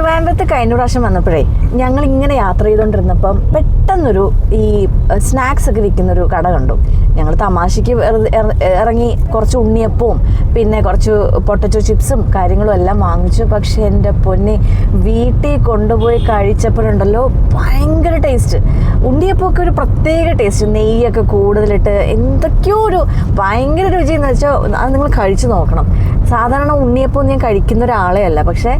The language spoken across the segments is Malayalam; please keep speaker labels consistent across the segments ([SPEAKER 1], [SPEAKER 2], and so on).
[SPEAKER 1] ട്രിവാൻഡ്രത്ത് കഴിഞ്ഞ പ്രാവശ്യം വന്നപ്പോഴേ ഞങ്ങൾ ഇങ്ങനെ യാത്ര ചെയ്തുകൊണ്ടിരുന്നപ്പം പെട്ടെന്നൊരു ഈ സ്നാക്സ് ഒക്കെ വിൽക്കുന്ന ഒരു കട കണ്ടു. ഞങ്ങൾ തമാശയ്ക്ക് ഇറങ്ങി കുറച്ച് ഉണ്ണിയപ്പവും പിന്നെ കുറച്ച് പൊട്ടറ്റോ ചിപ്സും കാര്യങ്ങളും എല്ലാം വാങ്ങിച്ചു. പക്ഷേ എന്റെ പൊന്നെ വീട്ടിൽ കൊണ്ടുപോയി കഴിച്ചപ്പോഴുണ്ടല്ലോ ഭയങ്കര ടേസ്റ്റ് ഉണ്ണിയപ്പമൊക്കെ ഒരു പ്രത്യേക ടേസ്റ്റ് നെയ്യൊക്കെ കൂടുതലിട്ട് എന്തൊക്കെയോ ഒരു ഭയങ്കര രുചി എന്ന് വെച്ചാൽ അത് നിങ്ങൾ കഴിച്ചു നോക്കണം. സാധാരണ ഉണ്ണിയപ്പം ഞാൻ കഴിക്കുന്ന ഒരാളെയല്ല പക്ഷേ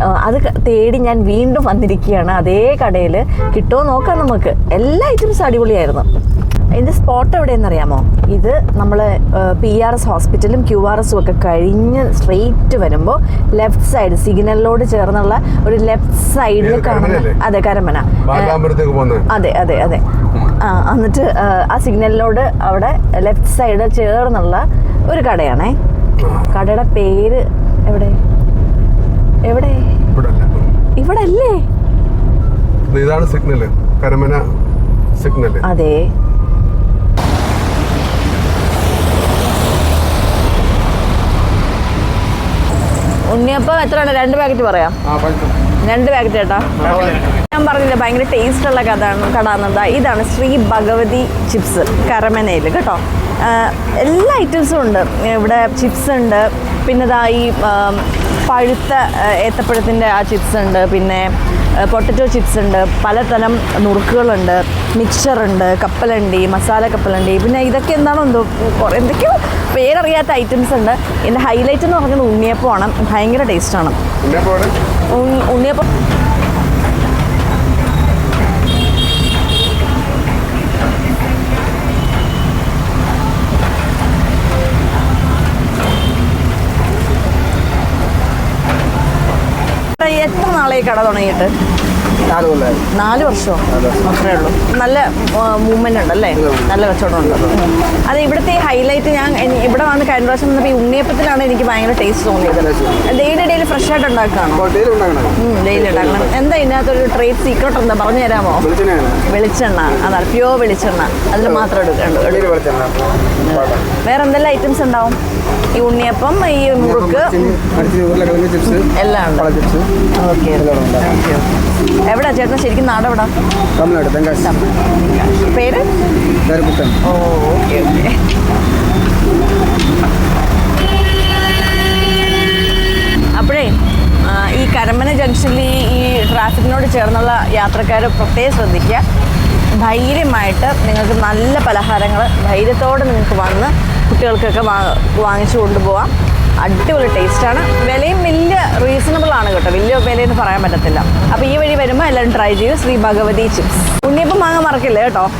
[SPEAKER 1] അത് തേടി ഞാൻ വീണ്ടും വന്നിരിക്കുകയാണ്. അതേ കടയിൽ കിട്ടുമോ നോക്കാം നമുക്ക്. എല്ലാ ഐറ്റംസ് അടിപൊളിയായിരുന്നു. ഇതിന്റെ സ്പോട്ട് എവിടെയെന്നറിയാമോ ഇത് നമ്മൾ പി ആർ എസ് ഹോസ്പിറ്റലും ക്യു ആർ എസും ഒക്കെ കഴിഞ്ഞ് സ്ട്രെയിറ്റ് വരുമ്പോൾ ലെഫ്റ്റ് സൈഡ് സിഗ്നലിനോട് ചേർന്നുള്ള ഒരു ലെഫ്റ്റ് സൈഡിൽ കാണുന്ന അതെ കരമന. അതെ അതെ അതെ. ആ എന്നിട്ട് ആ, സിഗ്നലിനോട് അവിടെ ലെഫ്റ്റ് സൈഡ് ചേർന്നുള്ള ഒരു കടയാണേ. കടയുടെ പേര് എവിടെ?
[SPEAKER 2] ഇവിടെ അല്ലേ ഇതാണ് സിഗ്നൽ കരമന സിഗ്നൽ
[SPEAKER 1] അതെ. ഉണ്ണിയപ്പം എത്രയാണ്? രണ്ട് പാക്കറ്റ് പറയാം. രണ്ട് പാക്കറ്റ് ചേട്ടാ ഞാൻ പറഞ്ഞില്ല ഭയങ്കര ടേസ്റ്റ് ഉള്ള കഥയാണ് കടാന്നതാ ഇതാണ് ശ്രീ ഭഗവതി ചിപ്സ് കരമനയിൽ കേട്ടോ. എല്ലാ ഐറ്റംസും ഉണ്ട്. ഇവിടെ ചിപ്സ് ഉണ്ട്. പിന്നെ ഇതാ ഈ പഴുത്ത ഏത്തപ്പഴത്തിന്റെ ആ ചിപ്സ് ഉണ്ട്. പിന്നെ പൊട്ടറ്റോ ചിപ്സ് ഉണ്ട്. പലതരം നുറുക്കുകളുണ്ട്. മിക്സറുണ്ട് കപ്പലണ്ടി മസാല കപ്പലണ്ടി. പിന്നെ ഇതൊക്കെ എന്താണോ എന്തോ കുറേ എന്തൊക്കെയോ പേരറിയാത്ത ഐറ്റംസ് ഉണ്ട്. ഇതിന്റെ ഹൈലൈറ്റ് എന്ന് പറഞ്ഞത് ഉണ്ണിയപ്പമാണ്. ഭയങ്കര ടേസ്റ്റാണ് ഉണ്ണിയപ്പം നാളെ കട തുടങ്ങിയിട്ട്.
[SPEAKER 3] നാല്
[SPEAKER 1] വർഷമോ അത്രേ ഉള്ളൂ. നല്ല മൂവ്മെന്റ് ഉണ്ട് അല്ലേ നല്ല കച്ചവടം ഉണ്ട്? അത് ഇവിടുത്തെ ഹൈലൈറ്റ് ഞാൻ ഇവിടെ വന്ന് കഴിഞ്ഞ പ്രാവശ്യം വന്നപ്പോൾ ഈ ഉണ്ണിയപ്പത്തിലാണ് എനിക്ക് ഭയങ്കര ടേസ്റ്റ് തോന്നിയത്. ഡെയിലി ഡെയിലി ഫ്രഷ് ആയിട്ട് ഉണ്ടാക്കുകയാണോ? ഡെയിലി ഉണ്ടാക്കണം. എന്താ ഇതിനകത്തൊരു ട്രേഡ് സീക്രട്ട് എന്താ പറഞ്ഞു തരാമോ? വെളിച്ചെണ്ണ. അതാണ് പ്യോ വെളിച്ചെണ്ണ. അതിൽ മാത്രം എടുക്കണ്ടു വേറെ എന്തെല്ലാം ഐറ്റംസ് ഉണ്ടാവും? ഈ ഉണ്ണിയപ്പം ഈ മുറുക്ക്. എല്ലാം ഉണ്ട്. ഓക്കെ
[SPEAKER 3] ഉണ്ട്
[SPEAKER 1] എവിടാ ചേട്ടൻ ശരിക്കും നാട് എവിടെ
[SPEAKER 3] തമിഴ്നാട് തെങ്കാശി
[SPEAKER 1] പേര്? Oh okay okay. അപ്പോഴേ ഈ കരമന ജംഗ്ഷനിൽ ഈ ട്രാഫിക്കിനോട് ചേർന്നുള്ള യാത്രക്കാർ പ്രത്യേകം ശ്രദ്ധിക്കുക. ധൈര്യമായിട്ട് നിങ്ങൾക്ക് നല്ല പലഹാരങ്ങൾ ധൈര്യത്തോടെ നിങ്ങൾക്ക് വന്ന് കുട്ടികൾക്കൊക്കെ വാങ്ങിച്ചു കൊണ്ടുപോകാം അടിപൊളി ടേസ്റ്റാണ് വിലയും വലിയ റീസണബിൾ ആണ് കേട്ടോ. വലിയ വിലയെന്ന് പറയാൻ പറ്റത്തില്ല. അപ്പോൾ ഈ വഴി വരുമ്പോൾ എല്ലാവരും ട്രൈ ചെയ്യൂ. ശ്രീ ഭഗവതി ചിപ്സ് ഉണ്ണിയപ്പം വാങ്ങാൻ മറക്കില്ല കേട്ടോ?